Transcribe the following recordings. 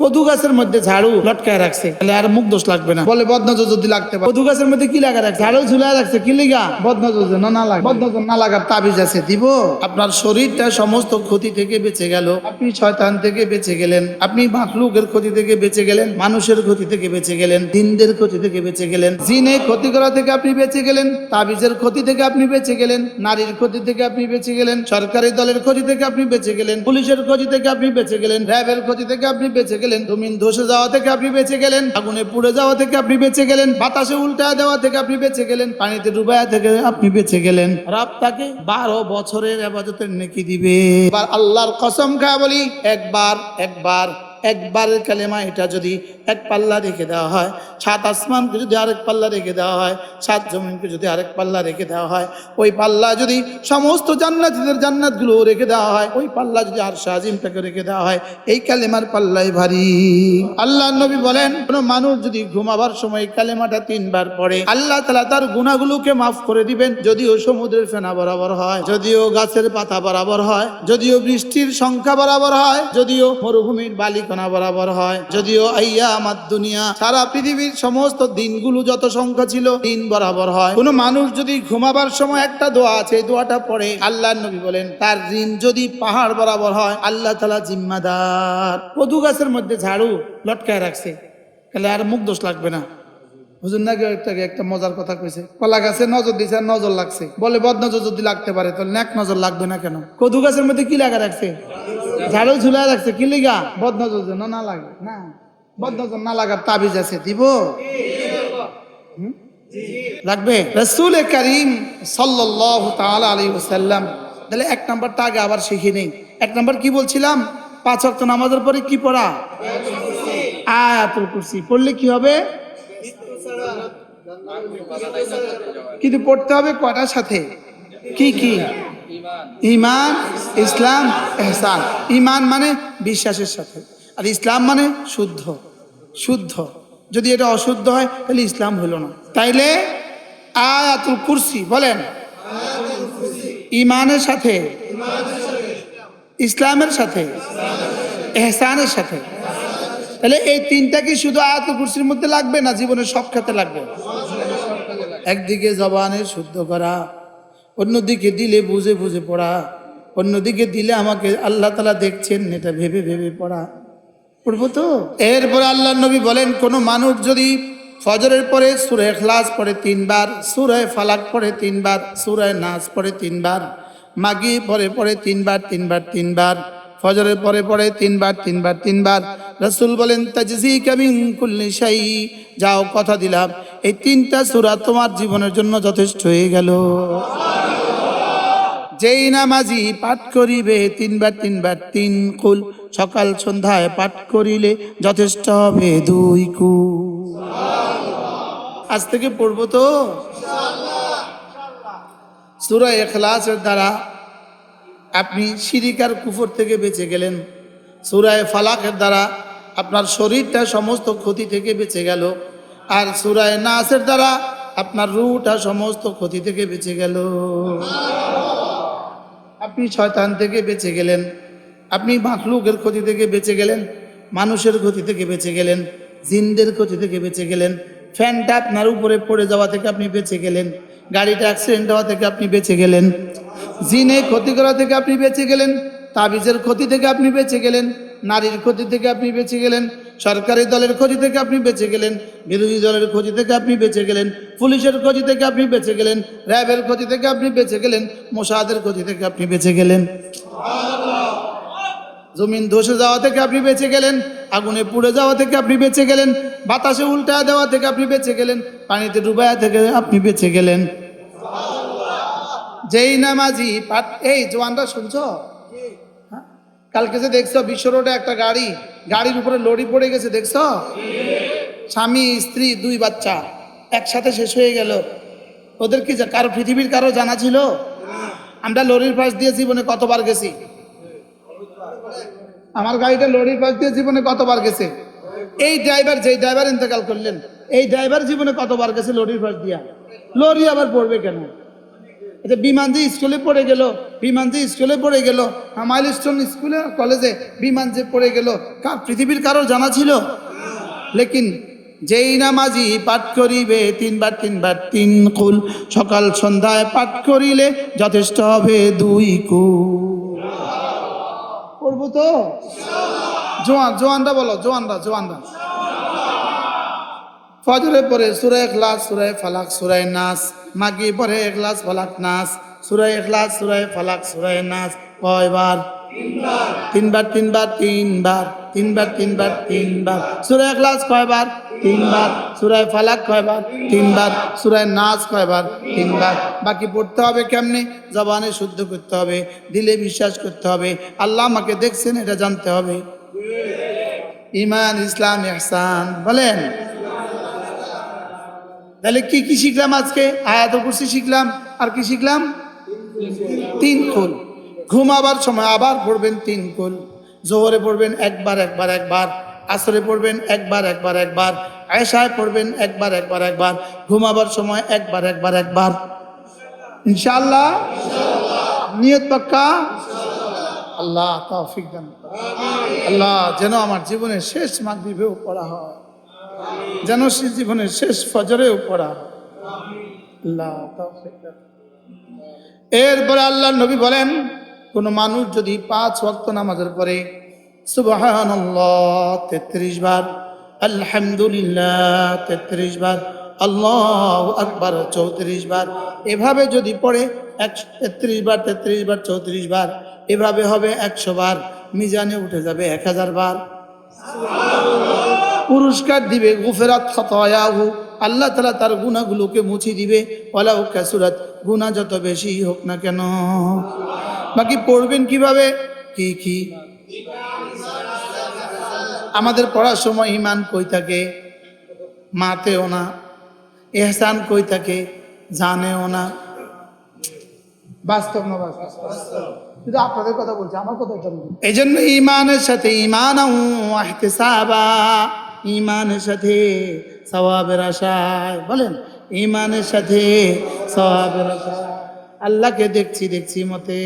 কদু গাছের মধ্যে ঝাড়ু লটকায় রাখছে তাহলে আর মুখ দোষ লাগবে না বলে বদনজর যদি লাগতে পারে কদু গাছের মধ্যে কি লাগা রাখছে ঝাড়ু ঝুলাই রাখছে কি লিগা বদনজর যেন না লাগে বদনজর না লাগার তাবিজ আছে দিব আপনার শরীরটা সমস্ত ক্ষতি থেকে বেঁচে গেল আপনি শয়তান থেকে বেঁচে গেলেন আপনি মাখলুকের ক্ষতি থেকে বেঁচে গেলেন মানুষের ক্ষতি থেকে বেঁচে গেলেন দিনদের ক্ষতি থেকে বেঁচে গেলেন জিনে ক্ষতি করা থেকে আপনি বেঁচে গেলেন তাবিজের ক্ষতি থেকে আপনি বেঁচে গেলেন নারীর ক্ষতি থেকে আপনি বেঁচে গেলেন সরকারি দলের ক্ষতি থেকে আপনি বেঁচে গেলেন পুলিশের ক্ষতি থেকে আপনি বেঁচে গেলেন র্যাবের ক্ষতি থেকে আপনি বেঁচে গেলেন জমিন ধসে যাওয়া থেকে আপনি বেঁচে গেলেন, আগুনে পুড়ে যাওয়া থেকে আপনি বেঁচে গেলেন, বাতাসে উল্টা দেওয়া থেকে আপনি বেঁচে গেলেন, পানিতে ডুবায়া থেকে আপনি বেঁচে গেলেন। রাব তাকে বারো বছরের আবাদতের নেকি দিবে। আল্লাহর কসম খা বলি, একবার একবার একবারের কালেমা এটা যদি এক পাল্লা রেখে দেওয়া হয়, সাত আসমানকে যদি আরেক পাল্লা রেখে দেওয়া হয়, সাত জমিনকে যদি আরেক পাল্লা রেখে দেওয়া হয়, ওই পাল্লা যদি সমস্ত জান্নাতীদের জান্নাতগুলো রেখে দেওয়া হয়, ওই পাল্লা যদি আর শাহিমটাকে রেখে দেওয়া হয়, এই কালেমার পাল্লাই ভারী। আল্লাহ নবী বলেন, কোন মানুষ যদি ঘুমাবার সময় কালেমাটা তিনবার পড়ে, আল্লাহ তালা তার গুণাগুলোকে মাফ করে দিবেন, যদিও সমুদ্রের ফেনা বরাবর হয়, যদিও গাছের পাতা বরাবর হয়, যদিও বৃষ্টির সংখ্যা বরাবর হয়, যদিও মরুভূমির বালিকণা বরাবর হয়। যদিও আইয়া আমার দুনিয়া, সারা পৃথিবীর সমস্ত দিনগুলো যত সংখ্যা ছিল, দিন বরাবর হয়। কোনো মানুষ যদি ঘুমাবার সময় একটা দোয়া আছে দোয়াটা পড়ে আল্লাহ নবী বলেন, তার ঋণ যদি পাহাড় বরাবর হয়, আল্লাহ তালা জিম্মাদার। কদু গাছের মধ্যে ঝাড়ু লটকায় রাখছে। তাহলে আর মুখ দোষ লাগবে না। হুজুর নাকি একটা মজার কথা কইছে। কলা গাছে নজর দিছে আর নজর লাগছে। বলে বদ নজর যদি লাগতে পারে, তাহলে এক নজর লাগবে না কেন? কদু গাছের মধ্যে কি লাগা রাখছে? ঝাড়ু ঝুলাই রাখছে, কি লিগা? বদ নজর যেন না লাগে। না বদ নজর না লাগার তাবিজ আছে, দিব? লাগবে? রসুল করিম সাল্লাহ তাআলা আলাইহি ওয়াসাল্লাম, তাহলে এক নাম্বারটা আগে আবার শিখে নেই। এক নাম্বার কি বলছিলাম? পাঁচ ওয়াক্ত নামাজের পরে কি পড়া? আয়াতুল কুরসি। পড়লে কি হবে? কিন্তু পড়তে হবে কটার সাথে? কি কি? ইমান, ইসলাম এহসান ইমান মানে বিশ্বাসের সাথে। আর ইসলাম মানে শুদ্ধ। শুদ্ধ। যদি এটা অশুদ্ধ হয়, তাহলে ইসলাম হলো না। তাইলে আয়াতুল কুরসি বলেন। ইমানের সাথে, ইসলামের সাথে এহসানের সাথে। তাহলে এই তিনটা কি শুধু আয়াতুল কুরসির মধ্যে লাগবে না জীবনের সব ক্ষেত্রে লাগবে? একদিকে জবানে শুদ্ধ করা, অন্যদিকে দিলে বুঝে বুঝে পড়া, অন্যদিকে দিলে আমাকে আল্লাহ তালা দেখছেন, এটা ভেবে ভেবে পড়া। পড়ব তো? এরপরে আল্লাহ নবী বলেন, কোনো মানুষ যদি ফজরের পরে সুরে খ্লাস পড়ে তিনবার সুরায় ফালাক পড়ে তিনবার সুরায় নাচ পড়ে তিনবার মাগি পরে পড়ে তিনবার তিনবার তিনবার ফজরের পরে পরে তিনবার তিনবার তিনবার। রসুল বলেন তাজজি কামিং কুল্লি শাই। যাও, কথা দিলাম। এই তিনটা সুরা তোমার জীবনের জন্য যথেষ্ট হয়ে গেল। যেই নামাজি পাঠ করিবে, তিনবার তিনবার, তিন কুল। সকাল সন্ধ্যায় পাঠ করিলে যথেষ্ট হবে দুই কু আজ থেকে পড়ব তো? সুরা এখলাসের দ্বারা আপনি শিরিকার কুফর থেকে বেঁচে গেলেন। সুরায় ফালাকের দ্বারা আপনার শরীরটা সমস্ত ক্ষতি থেকে বেঁচে গেল। আর সুরায় নাসের দ্বারা আপনার রুটা সমস্ত ক্ষতি থেকে বেঁচে গেল। আপনি শয়তান থেকে বেঁচে গেলেন। আপনি মাখলুকের ক্ষতি থেকে বেঁচে গেলেন। মানুষের ক্ষতি থেকে বেঁচে গেলেন। জিনদের ক্ষতি থেকে বেঁচে গেলেন। ফ্যানটা আপনার উপরে পড়ে যাওয়া থেকে আপনি বেঁচে গেলেন। গাড়িটা অ্যাক্সিডেন্ট হওয়া থেকে আপনি বেঁচে গেলেন জিনে ক্ষতি করা থেকে আপনি বেঁচে গেলেন তাবিজের ক্ষতি থেকে আপনি বেঁচে গেলেন নারীর ক্ষতি থেকে আপনি বেঁচে গেলেন সরকারি দলের ক্ষতি থেকে আপনি বেঁচে গেলেন বিরোধী দলের ক্ষতি থেকে আপনি বেঁচে গেলেন পুলিশের ক্ষতি থেকে আপনি বেঁচে গেলেন র্যাবের ক্ষতি থেকে আপনি বেঁচে গেলেন মোসাদের ক্ষতি থেকে আপনি বেঁচে গেলেন জমিন ধসে যাওয়া থেকে আপনি বেঁচে গেলেন আগুনে পুড়ে যাওয়া থেকে আপনি বেঁচে গেলেন বাতাসে উল্টা দেওয়া থেকে আপনি বেঁচে গেলেন পানিতে ডুবায়া থেকে আপনি বেঁচে গেলেন। যেই নামাজি এই জোয়ানরা শুনছ? হ্যাঁ? কালকে যে দেখছ, বিশ্ব রোডে একটা গাড়ি, গাড়ির উপরে লড়ি পড়ে গেছে, দেখছ? স্বামী, স্ত্রী, দুই বাচ্চা, একসাথে শেষ হয়ে গেল। ওদের কি কারও পৃথিবীর কারও জানা ছিল? আমরা লরির পাশ দিয়ে জীবনে কতবার গেছি? আমার গাড়িটা লরির পাশ দিয়ে জীবনে কতবার গেছে? এই ড্রাইভার, যেই ড্রাইভার ইন্তেকাল করলেন এই ড্রাইভার জীবনে কতবার গেছে লরির পাশ দিয়া? লরি আবার পড়বে কেন? আচ্ছা বিমান যে স্কুলে পড়ে গেল, বিমান যে স্কুলে পড়ে গেল মাইল স্টোন স্কুলে, কলেজে বিমান যে পড়ে গেল কার পৃথিবীর কারও জানা ছিল? লেকিন যেই নামাজি পাঠ করিবে, তিনবার তিনবার তিন কুল, সকাল সন্ধ্যায় পাঠ করিলে যথেষ্ট হবে দুই কুল। করব তো? জোয়ান, জোয়ানরা বলো, জোয়ানরা জোয়ানরা। ফজরে পরে সুরায় এখলাস সুরায় ফালাক সুরায় নাস মাগি পরে এখলাস ফালাক, নাস সুরায় এখলাস সুরায় ফালাক সুরায় নাস, কয়বার? তিনবার তিনবার তিনবার তিনবার তিনবার তিনবার। সুরায় এখলাস কয়বার? তিনবার। সুরায় ফালাক কয়বার? তিনবার। সুরায় নাচ কয়বার? তিনবার। বাকি পড়তে হবে কেমনে? জবানে শুদ্ধ করতে হবে, দিলে বিশ্বাস করতে হবে। আল্লাহ আমাকে দেখছেন, এটা জানতে হবে। ইমান, ইসলাম, ইহসান, বলেন। তাহলে কি কি শিখলাম আজকে? আয়াত কুরসি শিখলাম। আর কি শিখলাম? তিন কুল। ঘুমাবার সময় আবার পড়বেন তিন কুল। জোহরে পড়বেন একবার একবার একবার। আসরে পড়বেন একবার একবার একবার। আয়সায় পড়বেন একবার একবার একবার। ঘুমাবার সময় একবার একবার একবার। ইনশাআল্লাহ? নিয়ত পাক্কা? আল্লাহ তৌফিক দান। আল্লাহ যেন আমার জীবনের শেষ মাগরিবেও পড়া হয়। যেন সে জীবনের শেষ ফজরেও পড়া। এরপরে আল্লাহ নবী বলেন, কোন মানুষ যদি পাঁচ ওয়াক্ত নামাজের পরে সুবহানাল্লাহ তেত্রিশ বার, আলহামদুলিল্লাহ তেত্রিশ বার, আল্লাহ আকবার চৌত্রিশ বার, এভাবে যদি পড়ে একশো তেত্রিশ বার তেত্রিশ বার, চৌত্রিশ বার, এভাবে হবে একশো বার, মিজানে উঠে যাবে এক হাজার বার। পুরস্কার দিবে, গুফেরাত খতয়াহু। আল্লাহ তালা তার গুণাগুলোকে মুছি দিবে। ওলাউ কাসুরাত গুণা যত বেশি হোক না কেন। বাকি পড়বেন কীভাবে? কি কি? আমাদের পড়ার সময় ইমান কই থাকে? মাতেও না। এহসান কই থাকে? জানেও না। বাস্তব না বাস্তব? আপনাদের কথা বলছি, আমার কথা এই জন্য ইমানের সাথে ইমান ইমানের সাথে সওয়াবের আশায়, বলেন ইমানের সাথে সওয়াবের আশায়। আল্লাহকে দেখছি দেখছি মতে।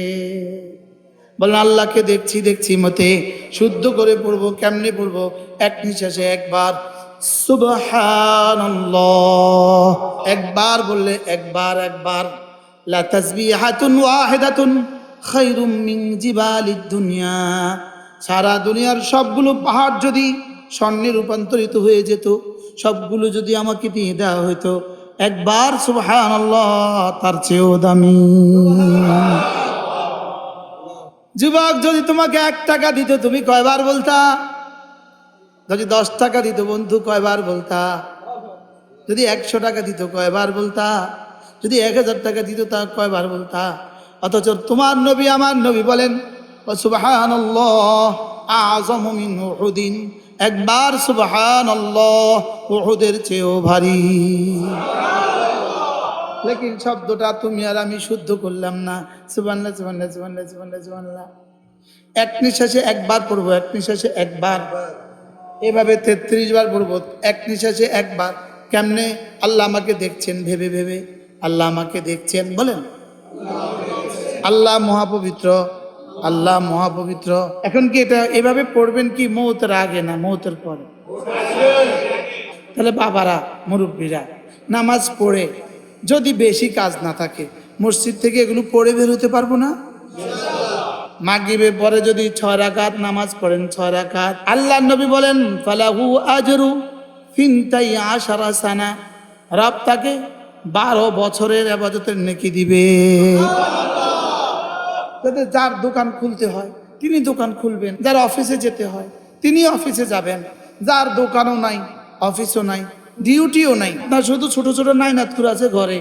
বলেন, আল্লাহকে দেখছি দেখছি মতে। শুদ্ধ করে পড়ব, কেমনে পড়ব? এক নিঃশ্বাসে একবার একবার বললে একবার একবার। দুনিয়া। সারা দুনিয়ার সবগুলো পাহাড় যদি স্বর্ণে রূপান্তরিত হয়ে যেত। সবগুলো যদি আমাকে দিয়ে দেওয়া হইতো, একবার সুবহানাল্লাহ, তার চেয়েও দামি। যুবক, যদি তোমাকে এক টাকা দিত, তুমি কয়বার বলতা? যদি দশ টাকা দিত, বন্ধু, কয়বার বলতা? যদি একশো টাকা দিত, কয়বার বলতা? যদি এক হাজার টাকা দিত, তা কয়বার বলতা? অথচ তোমার নবী, আমার নবী বলেন সুবাহান একবার সুবাহান উহুদের চেয়েও ভারী। লেকিন শব্দটা তুমি আর আমি শুদ্ধ করলাম না। সুবান্লা সুবান্লা সুবান্লা সুবান্লা সুবান্লা এক নিঃশ্বাসে একবার পড়ব, এক নিঃশ্বাসে একবার। এভাবে তেত্রিশ বার পড়ব, এক নিঃশ্বাসে একবার। কেমনে? আল্লাহ আমাকে দেখছেন, ভেবে ভেবে। আল্লাহ আমাকে দেখছেন, বলেন। আল্লাহ মহাপবিত্র। আল্লাহ মহাপবিত্র। এখন কি এটা এভাবে পড়বেন কি মৌতের আগে না মৌতের পরে? তাহলে বাবারা, মুরব্বীরা, নামাজ পড়ে যদি বেশি কাজ না থাকে, মসজিদ থেকে এগুলো পড়ে বের হতে পারব না? মাগরিবের পরে যদি ছয় রাকাত নামাজ পড়েন, ছয় রাকাত, আল্লাহ নবী বলেন, ফালাহু আজরু ফিনতাই আশারা সানা। রব তাকে বারো বছরের আবাদতের নেকি দিবে। যাতে যার দোকান খুলতে হয়, তিনি দোকান খুলবেন, যার অফিসে যেতে হয়, তিনি অফিসে যাবেন। যার দোকানও নাই, অফিসও নাই, ডিউটিও নাই, না শুধু ছোট ছোট নাইনাতকুর আছে ঘরে,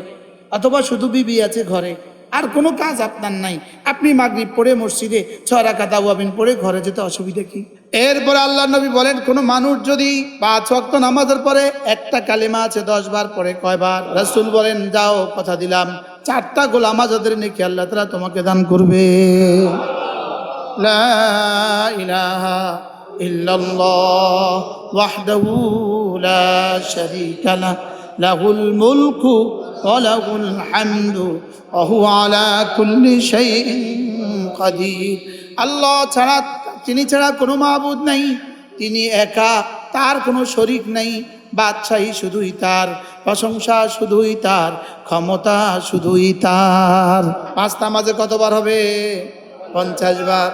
অথবা শুধু বিবি আছে ঘরে, আর কোনো কাজ আপনার নাই। আপনি মাগরিব পড়ে মসজিদে ছয় রাখা দাওয়াবিন পড়ে ঘরে যেতে অসুবিধা কি? এরপরে আল্লাহ নবী বলেন, কোনো মানুষ যদি পাঁচ ওয়াক্ত নামাজের পরে একটা কালিমা আছে দশ বার পরে কয়বার? রাসূল বলেন, যাও, কথা দিলাম। চারটা গোলাম আজাদের নেকি আল্লাহ তালা তোমাকে দান করবে। লাহুল অহু আলা আল্লাহ ছাড়া, তিনি ছাড়া কোনো মাহবুদ নাই, তিনি একা, তার কোনো শরিক নাই। বাদশাহী শুধুই তার, প্রশংসা শুধুই তার, ক্ষমতা শুধুই তার। পাঁচটা মাঝে কতবার হবে? পঞ্চাশ বার।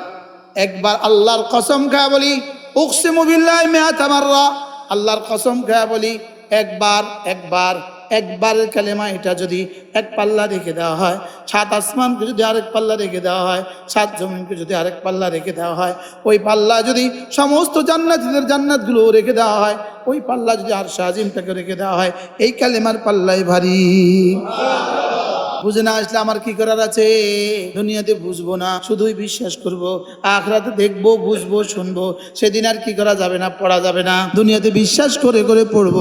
একবার আল্লাহর কসম খায় বলি উকসে মেয়া আমাররা আল্লাহর কসম খায় বলি, একবার একবার। একবারের কালেমা এটা যদি এক পাল্লা রেখে দেওয়া হয়, সাত আসমানকে যদি আরেক পাল্লা রেখে দেওয়া হয়, সাত জমিনকে যদি আরেক পাল্লা রেখে দেওয়া হয়, ওই পাল্লা যদি সমস্ত জান্নাতিদের জান্নাতগুলো রেখে দেওয়া হয়, ওই পাল্লা যদি আর শাহিমটাকে রেখে দেওয়া হয়, এই কালেমার পাল্লাই ভারী। বুঝে না আসলে আমার কি করার আছে? দুনিয়াতে বুঝব না, শুধুই বিশ্বাস করব। আখরাতে দেখব, বুঝব, শুনব। সেদিন আর কি করা যাবে না, পড়া যাবে না। দুনিয়াতে বিশ্বাস করে করে পড়ব।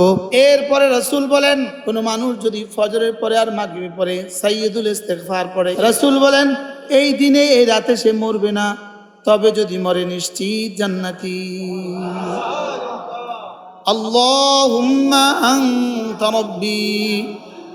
এরপরে রসুল বলেন, কোন মানুষ যদি ফজরের পরে আর মাগরিবে পরে সাইয়দুল ইস্তেকফার পড়ে, রসুল বলেন, এই দিনে, এই রাতে সে মরবে না। তবে যদি মরে নিশ্চিত জান্নাতি। আল্লাহুম্মা আনতা রাব্বী।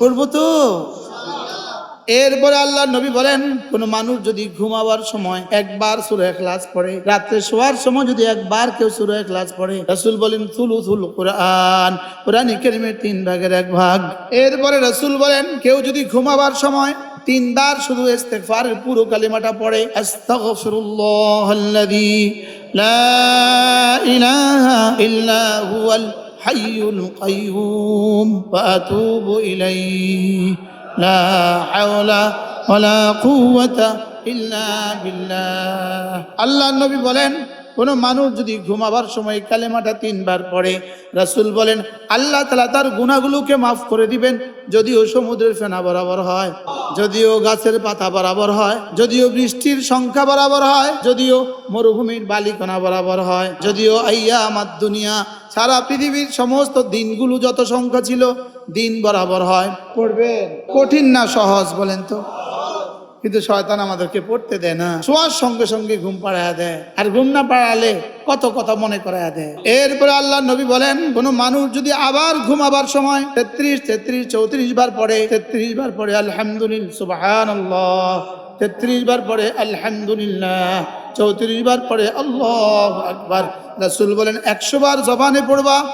করব তো? এরপরে আল্লাহ নবী বলেন, কোনো মানুষ যদি ঘুমাবার সময় একবার সুরে ক্লাস পড়ে, রাত্রে শোয়ার সময় যদি একবার কেউ সুরে ক্লাস পড়ে, রসুল বলেন থুলু থুলু কোরআন। কোরআন কেরিমের তিন ভাগের এক ভাগ। এরপরে রসুল বলেন, কেউ যদি ঘুমাবার সময় তিনবার শুধু ইস্তেগফারের পুরো কালিমাটা পড়ে, আস্তাগফিরুল্লাহ আল্লাযী লা ইলাহা ইল্লা হুয়াল হাইয়ুল কাইয়ুম ওয়া আতুবু ইলাইহি লা হাওলা ওয়ালা কুওয়াতা ইল্লা বিল্লাহ আল্লাহ নবী বলেন কোন মানুষ যদি ঘুমাবার সময় কালেমাটা তিনবার পড়ে, রাসূল বলেন, আল্লাহ তালা তার গুণাগুলোকে মাফ করে দিবেন, যদিও সমুদ্রের ফেনা বরাবর হয়, যদিও গাছের পাতা বরাবর হয়, যদিও বৃষ্টির সংখ্যা বরাবর হয়, যদিও মরুভূমির বালিকণা বরাবর হয়, যদিও আইয়া আমার দুনিয়া, সারা পৃথিবীর সমস্ত দিনগুলো যত সংখ্যা ছিল, দিন বরাবর হয়। পড়বেন? কঠিন না সহজ বলেন তো? কিন্তু শয়তান আমাদেরকে পড়তে দেয় না। শোয়ার সঙ্গে সঙ্গে ঘুম পাড়ায় দেয়। আর ঘুম না পাড়ালে কত কথা মনে করায় দেয়। এরপরে আল্লাহ নবী বলেন, কোন মানুষ যদি আবার ঘুমাবার সময় তেত্রিশ তেত্রিশ, চৌত্রিশ বার পড়ে, তেত্রিশ বার পড়ে আলহামদুলিল্লাহ তেত্রিশ বার পড়ে আলহামদুলিল্লাহ, চৌত্রিশ বার পরে আল্লাহ আকবার, রাসুল বলেন, একশো বার জবানে পড়বা,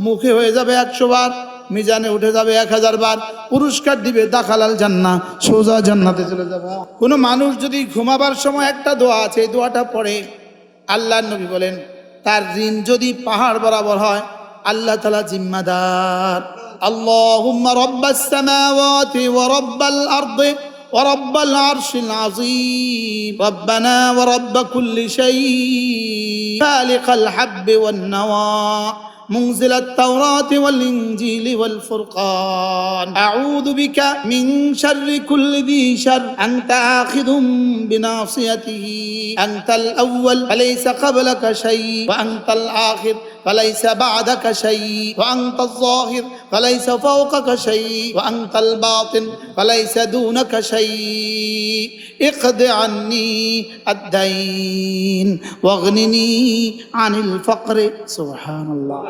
মুখে হয়ে যাবে একশো বার। মিজানে উঠে যাবে এক হাজার বার পুরস্কার দিবে দাখালাল জান্না সোজা জান্নাতে চলে যাবে কোনো মানুষ যদি ঘুমাবার সময় একটা দোয়া আছে এই দোয়াটা পড়ে আল্লাহ নবী বলেন তার ঋণ যদি পাহাড় বরাবর হয় আল্লাহ তালা জিম্মাদার اللهم رب السماوات ورب الأرض ورب العرش العظيم ربنا ورب كل شيء خالق الحب والنوى منزل التوراة والإنجيل والفرقان. أعوذ بك من شر كل ذي شر. أنت آخذ بناصيته. أنت الأول فليس قبلك شيء. وأنت الآخر فليس بعدك شيء وأنت الظاهر فليس فوقك شيء وأنت الباطن فليس دونك شيء اقض عني الدين واغنني عن الفقر سبحان الله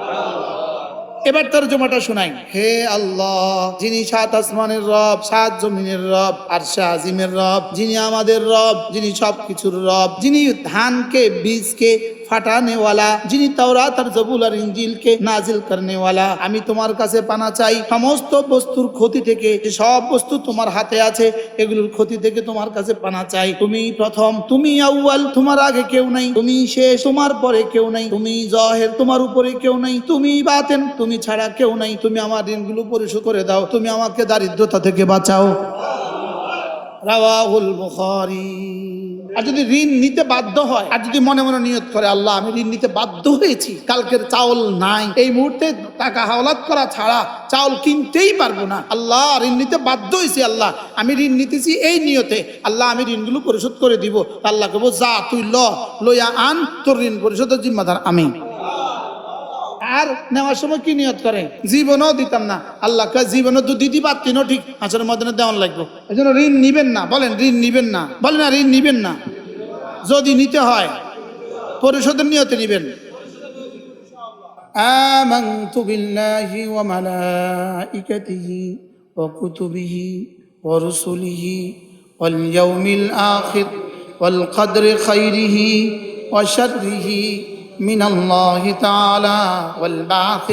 এবার তর্জমাটা শোনাই হে আল্লাহ যিনি সাত আসমানের রব সাত জমিনের রব আর আজিমের রব যিনি আমাদের রব যিনি সব কিছুর রব যিনি ধানকে বীজকে ফাটানেওয়ালা, যিনি তাওরাত আর জবুল আর ইঞ্জিলকে নাজিল করনেওয়ালা। আমি তোমার কাছে পানা চাই, সমস্ত বস্তুর ক্ষতি থেকে সব বস্তু তোমার হাতে আছে, এগুলোর ক্ষতি থেকে তোমার কাছে পানা চাই। তুমি প্রথম, তুমি আউয়াল, তোমার আগে কেউ নাই। তুমি শেষ, তোমার পরে কেউ নাই। তুমি জহের, তোমার উপরে কেউ নাই। তুমি বাতেন, তুমি ছাড়া কেউ নাই। তুমি আমার ঋণগুলো পরিশোধ করে দাও। তুমি আমাকে দারিদ্রতা থেকে বাঁচাও। রাওয়াহুল বুখারী। আর যদি ঋণ নিতে বাধ্য হয়, আর যদি মনে মনে নিয়ত করে, আল্লাহ, আমি ঋণ নিতে বাধ্য হয়েছি, কালকের চাউল নাই, এই মুহূর্তে টাকা হাওলাত করা ছাড়া চাউল কিনতেই পারব না। আল্লাহ, ঋণ নিতে বাধ্য হয়েছি, আল্লাহ, আমি ঋণ নিতেছি এই নিয়তে, আল্লাহ, আমি ঋণগুলো পরিশোধ করে দিব। আল্লাহ কেবো যা তুই ল, লইয়া আন, তোর ঋণ পরিশোধের জিম্মাদার আমি। আর নেওয়ার সময় কি নিয়ত করে জীবনও দিতাম না আল্লাহ কয় জীবনও তো দিতে পারতিনও ঠিক আসলে মদনে দেওয়ান লাগবে এই জন্য ঋণ নিবেন না বলেন ঋণ নিবেন না বলেন না ঋণ নিবেন না যদি নিতে হয় পরিশোধের নিয়তে নিবেন آمنت بالله وملائكته وكتبه ورسله واليوم الآخر والقدر خيره وشره من الله تعالى والبعث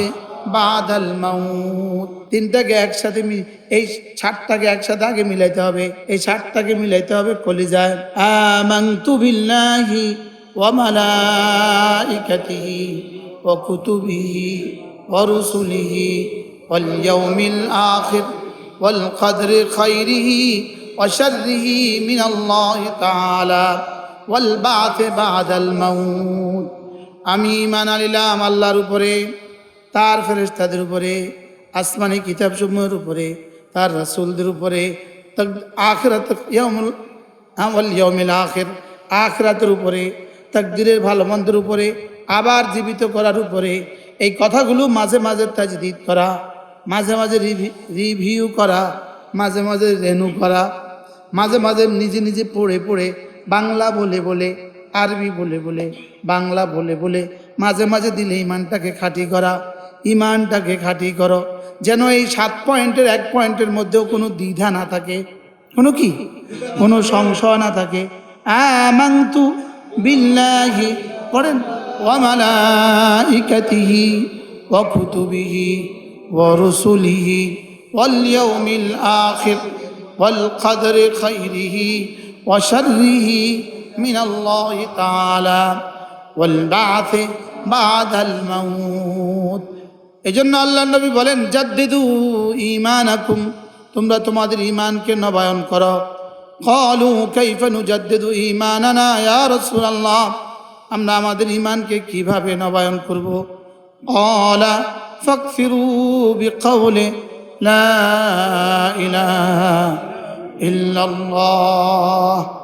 بعد الموت তিনটাকে একসাথে মি- এই ষাটটাকে একসাথে আগে মিলাইতে হবে এই ষাটটাকে মিলাইতে হবে কলিজায় আমান্তু বিল্লাহি ওয়া মালাইকাতিহি ওয়া কুতুবিহি ওয়া রুসুলিহি ওয়াল ইয়াউমিল আখির ওয়াল কদরি খাইরিহি ওয়া শাররিহি মিনাল্লাহি তাআলা ওয়াল বা'থ বা'দাল মাউত আমি ঈমান আনিলাম আল্লাহর উপরে, তার ফেরেশতাদের উপরে, আসমানি কিতাব সমূহের উপরে, তার রাসূলদের উপরে আখরাত আখের, আখরাতের উপরে, তাকদিরের ভালো মন্দের উপরে, আবার জীবিত করার উপরে, এই কথাগুলো মাঝে মাঝে তাজদিদ করা, মাঝে মাঝে রিভিউ করা, মাঝে মাঝে রেনু করা, মাঝে মাঝে নিজে নিজে পড়ে পড়ে বাংলা বলে বলে আরবি বলে বলে, বাংলা বলে বলে, মাঝে মাঝে দিলে ইমানটাকে খাঁটি করা, ইমানটাকে খাঁটি করো। যেন এই সাত পয়েন্টের, এক পয়েন্টের মধ্যেও কোনো দ্বিধা না থাকে। কোনো কি? কোনো সংশয় না থাকে। আমান্তু বিল্লাহি, পড়েন ওয়ামালাইকাতিহি ওয়া কুতুবিহি, ওয়া রুসুলিহি, ওয়াল আখির, ওয়াল কদরি খাইরিহি, ওয়া শাররিহি মিনাল্লাহি তাআলা ওয়াল বা'থ বাদাল মাউত এজন্য আল্লাহ নবী বলেন, জাদ্দিদু ঈমানাকুম, তোমরা তোমাদের ঈমানকে নবায়ন করো। কলু কাইফা নুজাদ্দিদু ঈমানানা, ইয়া রাসূলুল্লাহ, আমরা আমাদের ঈমানকে কীভাবে নবায়ন করব? ক্বালা, ফাকফিরু বিকাউলি লা ইলাহা ইল্লাল্লাহ।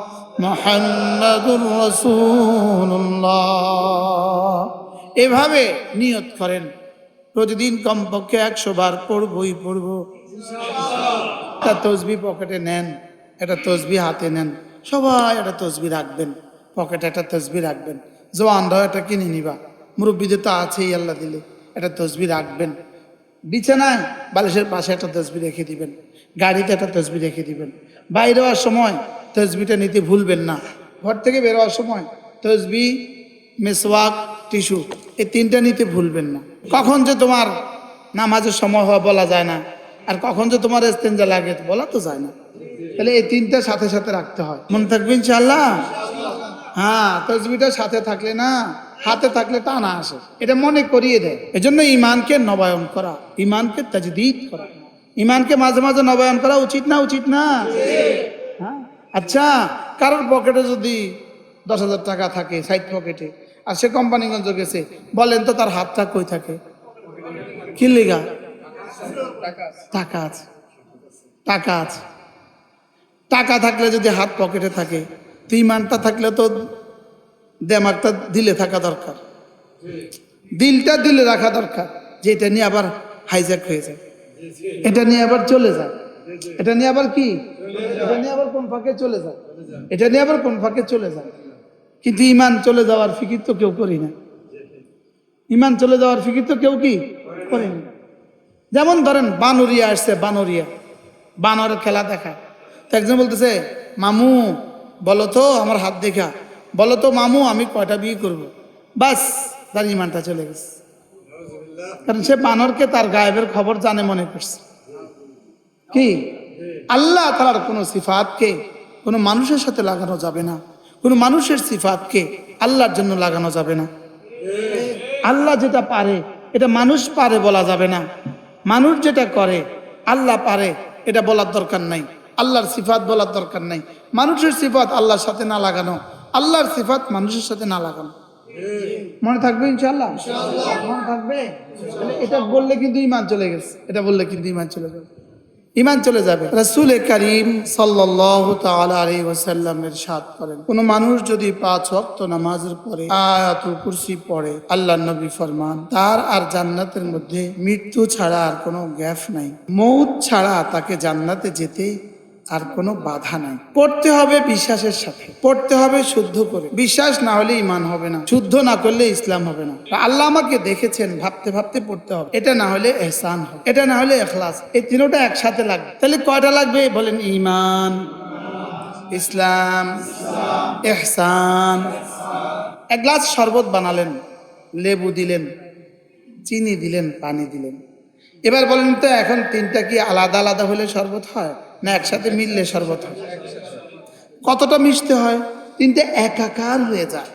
মোহাম্মদুর রসুল্লাহ। এভাবে নিয়ত করেন। প্রতিদিন কমপক্ষে একশো বার পড়বই পড়ব। একটা তসবি পকেটে নেন একটা তসবি হাতে নেন। সবাই একটা তসবি রাখবেন, পকেটে একটা তসবি রাখবেন। জোয়ানরাও একটা কিনে নিবা। মুরব্বীদের তো আছেই আল্লাহ দিলে একটা তসবি রাখবেন। বিছানায় বালিশের পাশে একটা তসবি রেখে দিবেন। গাড়িতে একটা তসবি রেখে দিবেন। বাইরে হওয়ার সময় তসবিটা নিতে ভুলবেন না। ঘর থেকে বেরোয়ার সময় তসবি, মেসওয়াক, টিস্যু, এই তিনটা নিতে ভুলবেন না। কখন যে তোমার নামাজের সময় হওয়া বলা যায় না, আর কখন যে তোমার এস্তেঞ্জা লাগে বলা তো যায় না। তাহলে এই তিনটা সাথে সাথে রাখতে হয়। মনে থাকবে ইনশাল্লাহ হ্যাঁ তসবিটা সাথে থাকলে না, হাতে থাকলে টানা আসে। এটা মনে করিয়ে দেয়। এজন্য ইমানকে নবায়ন করা ইমানকে তাজদিদ করা। ইমানকে মাঝে মাঝে নবায়ন করা উচিত না উচিত না? আচ্ছা কারোর পকেটে যদি দশ হাজার টাকা থাকে সাইড পকেটে, আর সে কোম্পানিগঞ্জ গেছে, বলেন তো তার হাতটা কই থাকে? কি লেগা? টাকা আছে। টাকা আছে। টাকা থাকলে যদি হাত পকেটে থাকে, তো ইমানটা থাকলে তো দেমাগটা দিলে থাকা দরকার। দিলটা দিলে রাখা দরকার, যে এটা নিয়ে আবার হাইজ্যাক হয়ে যায়। এটা নিয়ে আবার চলে যায়। এটা নিয়ে আবার কি? এটা নিয়ে আবার কোন ফাঁকে চলে যায়। এটা নিয়ে আবার কোন ফাঁকে চলে যায়। কিন্তু ইমান চলে যাওয়ার ফিকির তো কেউ করি না। ইমান চলে যাওয়ার ফিকির তো কেউ কি? করি না। যেমন ধরেন, বানরিয়া আসছে, বানরিয়া। বানরের খেলা দেখা তো একজন বলতেছে, মামু, বলো তো আমার হাত দেখা। বলো তো মামু, আমি কয়টা বিয়ে করব? বাস, তার ইমানটা চলে গেছে। কারণ সে বানরকে তার গায়েবের খবর জানে মনে করছে। কি? আল্লাহ তালার কোনো সিফাতকে কোনো মানুষের সাথে লাগানো যাবে না। কোনো মানুষের সিফাতকে আল্লাহর জন্য লাগানো যাবে না। আল্লাহ যেটা পারে এটা মানুষ পারে বলা যাবে না। মানুষ যেটা করে আল্লাহ পারে এটা বলার দরকার নাই। আল্লাহর সিফাত বলার দরকার নাই। মানুষের সিফাত আল্লাহর সাথে না লাগানো আল্লাহর সিফাত মানুষের সাথে না লাগানো। মনে থাকবে ইনশাল্লাহ মনে থাকবে? এটা বললে কিন্তু ইমান চলে গেছে। এটা বললে কিন্তু ইমান চলে যাবে। ইমান চলে যাবে। রাসূল করিম সাল্লাহ ওয়াসাল্লামের সাথ করেন। কোন মানুষ যদি পাঁচ অক্ত নামাজের পরে আয়াতুল কুরসি পড়ে, আল্লাহ নবী ফরমান, তার আর জান্নাতের মধ্যে মৃত্যু ছাড়া আর কোনো গ্যাপ নাই। মৌত ছাড়া তাকে জান্নাতে যেতে আর কোনো বাধা নাই। পড়তে হবে বিশ্বাসের সাথে। পড়তে হবে শুদ্ধ করে। বিশ্বাস না হলে ইমান হবে না। শুদ্ধ না করলে ইসলাম হবে না। আল্লাহ আমাকে দেখেছেন, ভাবতে ভাবতে পড়তে হবে। এটা না হলে এহসান হবে। এটা না হলে এখলাস। এই তিনোটা একসাথে লাগবে। তাহলে কয়টা লাগবে? বলেন, ইমান, ইসলাম, এহসান। এক গ্লাস শরবত বানালেন, লেবু দিলেন, চিনি দিলেন, পানি দিলেন। এবার বলেন তো, এখন তিনটা কি আলাদা আলাদা হলে শরবত হয়? না, একসাথে মিললে শরবত কতটা মিশতে হয়? তিনটে একাকার হয়ে যায়।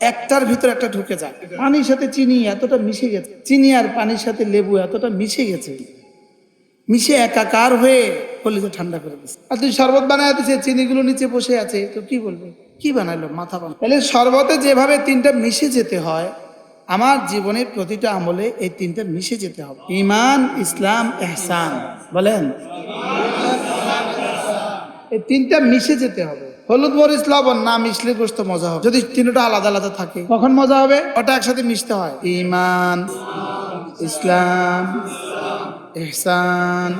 একটার ভিতরে একটা ঢুকে যায়। পানির সাথে চিনি এতটা মিশে গেছে। চিনি আর পানির সাথে লেবু এতটা মিশে গেছে। মিশে একাকার হয়ে কলিজা ঠান্ডা করে দিচ্ছে আর তুই শরবত বানায় দিছে, চিনিগুলো নিচে বসে আছে, তো কি বলবে? কি বানাইলো? মাথা বানালো তাহলে শরবতে যেভাবে তিনটা মিশে যেতে হয় আমার জীবনের প্রতিটা আমলে এই তিনটা মিশে যেতে হবে। ইমান ইসলাম এহসান বলেন। এই তিনটা মিশে যেতে হবে। হলুদ, মরিচ, লবণ, না মিশলে গোস্ত মজা হবে। যদি তিনটা আলাদা আলাদা থাকে, কখন মজা হবে? ওটা একসাথে মিশতে হয়। ইমান ইসলাম এহসান